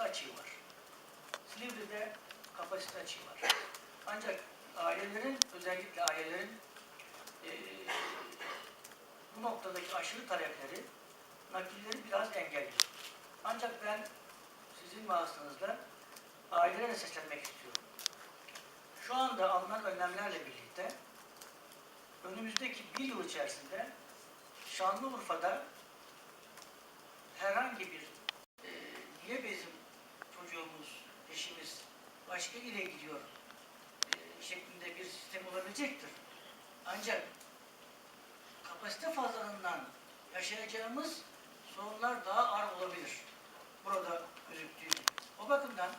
kapasite açığı var. Silivri'de kapasite açığı var. Ancak ailelerin, özellikle ailelerin eee, bu noktadaki aşırı talepleri nakilleri biraz engelliyor. Ancak ben sizin vasıtanızla ailelere seslenmek istiyorum. Şu anda alınan önlemlerle birlikte önümüzdeki bir yıl içerisinde Şanlıurfa'da herhangi bir başka ile gidiyor e, şeklinde bir sistem olabilecektir. Ancak kapasite fazlalığından yaşayacağımız sorunlar daha ağır olabilir. Burada gözüktüğü. O bakımdan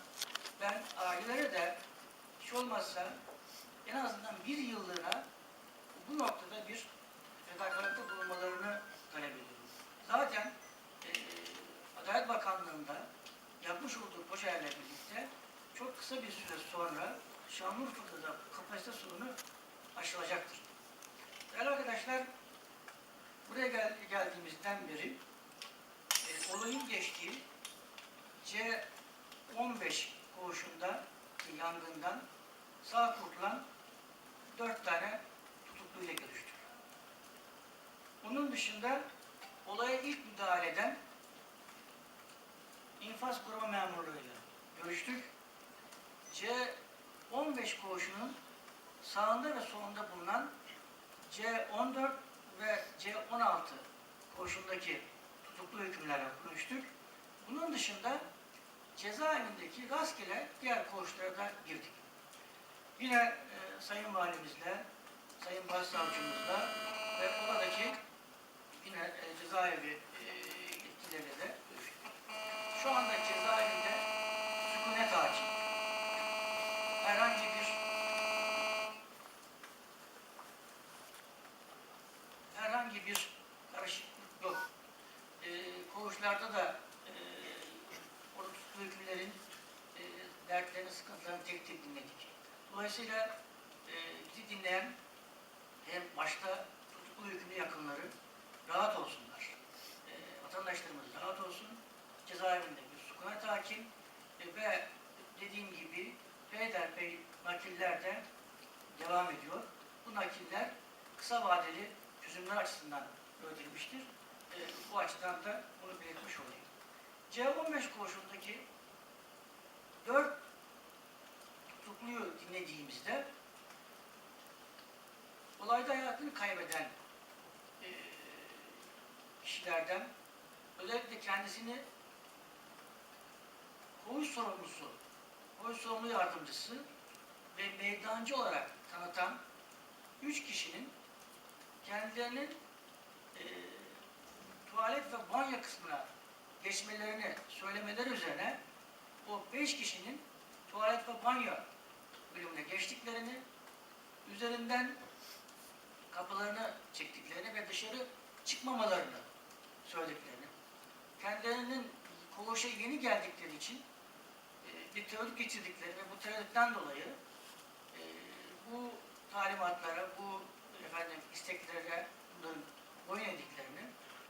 ben ailelere de hiç olmazsa en azından bir yıllığına bu noktada bir fedakarlıkta bulunmalarını talep ediyorum. Zaten eee Adalet Bakanlığı'nda yapmış olduğu projelerle birlikte çok kısa bir süre sonra Şanlıurfa'da da kapasite sorunu aşılacaktır. Değerli arkadaşlar, buraya gel- geldiğimizden beri e, olayın geçtiği C15 koğuşunda yangından sağ kurtulan dört tane tutukluyla görüştük. Bunun dışında olaya ilk müdahale eden infaz koruma memurluğuyla görüştük. C15 koğuşunun sağında ve solunda bulunan C14 ve C16 koğuşundaki tutuklu hükümlerle konuştuk. Bunun dışında cezaevindeki rastgele diğer koğuşlara da girdik. Yine e, Sayın Valimizle, Sayın Başsavcımızla ve oradaki yine e, cezaevi e, yetkilileriyle de görüştük. Şu anda cezaevinde. Herhangi bir herhangi bir karışıklık yok. E, koğuşlarda da e, orada tutuklu hükümlerin e, dertlerini, sıkıntılarını tek tek dinledik. Dolayısıyla e, bizi dinleyen hem başta tutuklu hükümlü yakınları rahat olsunlar. E, vatandaşlarımız rahat olsun. Cezaevinde bir sükunet hakim e, ve kısa vadeli çözümler açısından ödülmüştür. E, bu açıdan da bunu belirtmiş olayım. C15 koşulundaki dört tutukluyu dinlediğimizde olayda hayatını kaybeden e, kişilerden özellikle kendisini koğuş sorumlusu, koğuş sorumlu yardımcısı ve meydancı olarak tanıtan üç kişinin kendilerinin e, tuvalet ve banyo kısmına geçmelerini söylemeleri üzerine o beş kişinin tuvalet ve banyo bölümüne geçtiklerini, üzerinden kapılarını çektiklerini ve dışarı çıkmamalarını söylediklerini, kendilerinin koğuşa yeni geldikleri için e, bir teorik geçirdikleri ve bu teorikten dolayı e, bu talimatlara, bu efendim isteklere bunların boyun eğdiklerini,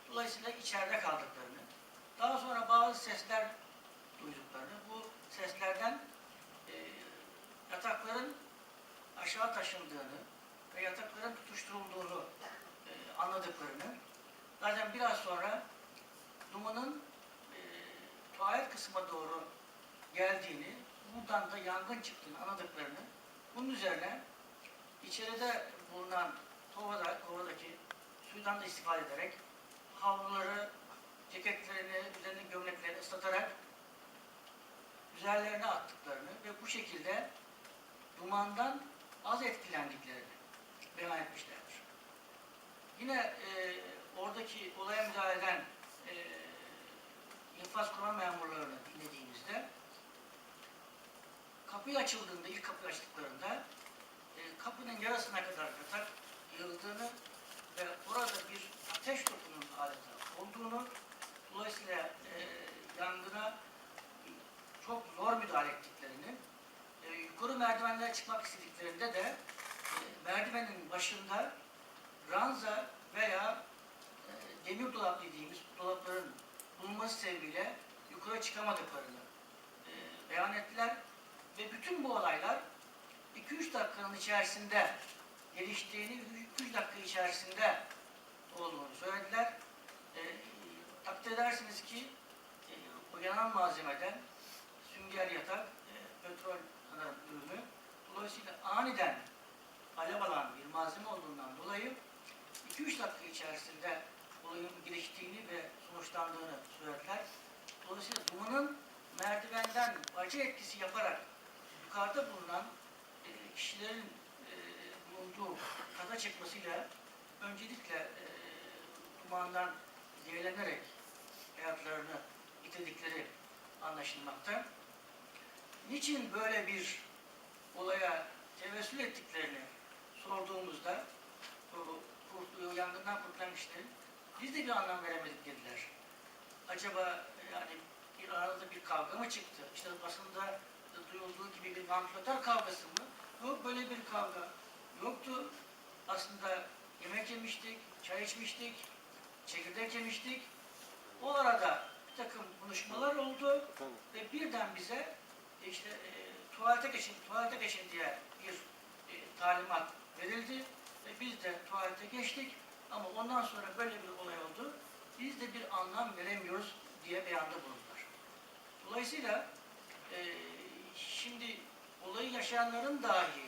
dolayısıyla içeride kaldıklarını, daha sonra bazı sesler duyduklarını, bu seslerden e, yatakların aşağı taşındığını ve yatakların tutuşturulduğunu e, anladıklarını, zaten biraz sonra dumanın e, tuvalet kısma doğru geldiğini, buradan da yangın çıktığını anladıklarını, bunun üzerine içeride bulunan kovada, kovadaki suydan da istifade ederek havluları, ceketlerini, üzerindeki gömleklerini ıslatarak üzerlerine attıklarını ve bu şekilde dumandan az etkilendiklerini beyan etmişlerdir. Yine e, oradaki olaya müdahale eden e, infaz kurma memurlarını dinlediğimizde kapıyı açıldığında, ilk kapıyı açtıklarında e, kapının yarısına kadar yatak yığıldığını ve orada bir ateş topunun adeta olduğunu, dolayısıyla e, yangına çok zor müdahale ettiklerini, e, yukarı merdivenlere çıkmak istediklerinde de e, merdivenin başında ranza veya e, demir dolap dediğimiz dolapların bulunması sebebiyle yukarı çıkamadıklarını beyan ettiler ve bütün bu olaylar 2-3 dakikanın içerisinde geliştiğini 2-3 dakika içerisinde olduğunu söylediler. E, takdir edersiniz ki e, o yanan malzemeden sünger yatak, e, petrol ürünü dolayısıyla aniden alev alan bir malzeme olduğundan dolayı 2-3 dakika içerisinde olayın geliştiğini ve sonuçlandığını söylediler. Dolayısıyla dumanın merdivenden acı etkisi yaparak yukarıda bulunan e, kişilerin e, bulunduğu kaza çıkmasıyla öncelikle e, dumandan zehirlenerek hayatlarını yitirdikleri anlaşılmakta. Niçin böyle bir olaya tevessül ettiklerini sorduğumuzda o, kurt- yangından kurtulan kişilerin biz de bir anlam veremedik dediler. Acaba yani bir arada bir kavga mı çıktı? İşte basında duyulduğu gibi bir vantilatör kavgası mı? Yok böyle bir kavga. Yoktu. Aslında yemek yemiştik, çay içmiştik, çekirdek yemiştik. O arada bir takım konuşmalar oldu ve birden bize e, işte e, tuvalete geçin, tuvalete geçin diye bir e, talimat verildi ve biz de tuvalete geçtik ama ondan sonra böyle bir olay oldu. Biz de bir anlam veremiyoruz diye beyanda bulundular. Dolayısıyla e, şimdi olayı yaşayanların dahi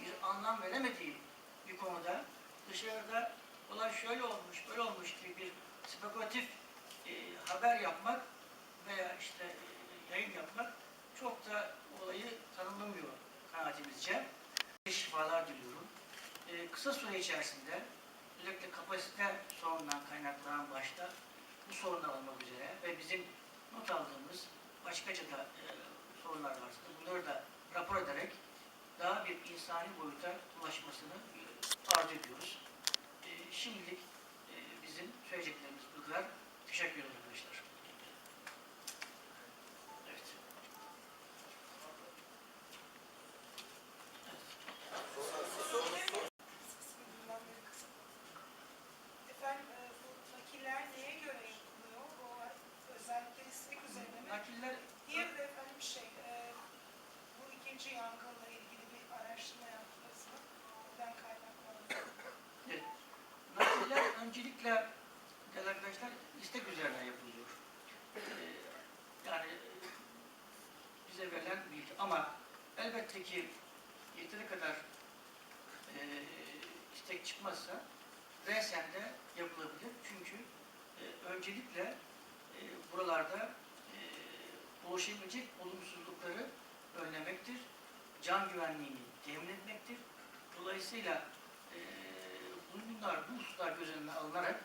bir anlam veremediği bir konuda dışarıda olay şöyle olmuş, böyle olmuş gibi bir spekülatif e, haber yapmak veya işte e, yayın yapmak çok da olayı tanımlamıyor kanaatimizce. Şifalar diliyorum. E, kısa süre içerisinde özellikle kapasite sorunundan kaynaklanan başta bu sorunlar olmak üzere ve bizim not aldığımız başkaca da e, sorunlar da bunları da rapor ederek daha bir insani boyuta ulaşmasını e, arzu ediyoruz. E, şimdilik e, bizim söyleyeceklerimiz bu kadar. Teşekkür ederim arkadaşlar. Evet. Efendim e, bu nakiller neye göre yapılıyor? Bu özellikle istek üzerine mi? Nakiller Diğeri de efendim şey, e, ikinci yangınla ilgili bir araştırma yaptınız mı? Neden kaynaklanıyor? Evet. Nakiller öncelikle değerli arkadaşlar istek üzerine yapılıyor. Ee, yani e, bize verilen bilgi ama elbette ki yeteri kadar e, istek çıkmazsa resen de yapılabilir. Çünkü e, öncelikle e, buralarda e, oluşabilecek olumsuzlukları önlemektir. Can güvenliğini temin etmektir. Dolayısıyla e, bunlar, bu hususlar göz önüne alınarak